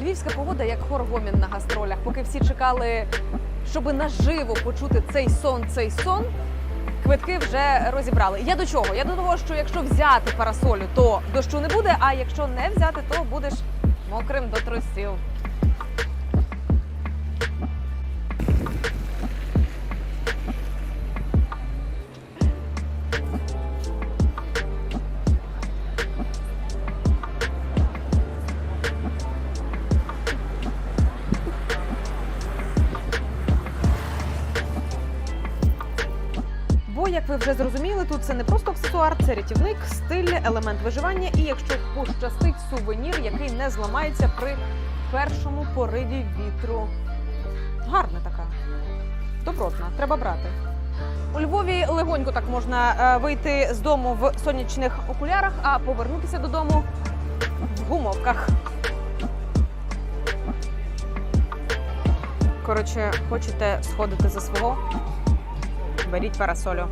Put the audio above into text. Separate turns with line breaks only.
Львівська погода як хор гомін на гастролях. Поки всі чекали, щоб наживо почути цей сон, цей сон. Квитки вже розібрали. Я до чого? Я до того, що якщо взяти парасолю, то дощу не буде. А якщо не взяти, то будеш мокрим до трусів. Бо, як ви вже зрозуміли, тут це не просто аксесуар, це рятівник, стиль, елемент виживання і, якщо пощастить, сувенір, який не зламається при першому пориві вітру. Гарна така. Добротна, треба брати. У Львові легонько так можна е, вийти з дому в сонячних окулярах, а повернутися додому в гумовках. Коротше, хочете сходити за свого? Беріть парасолю.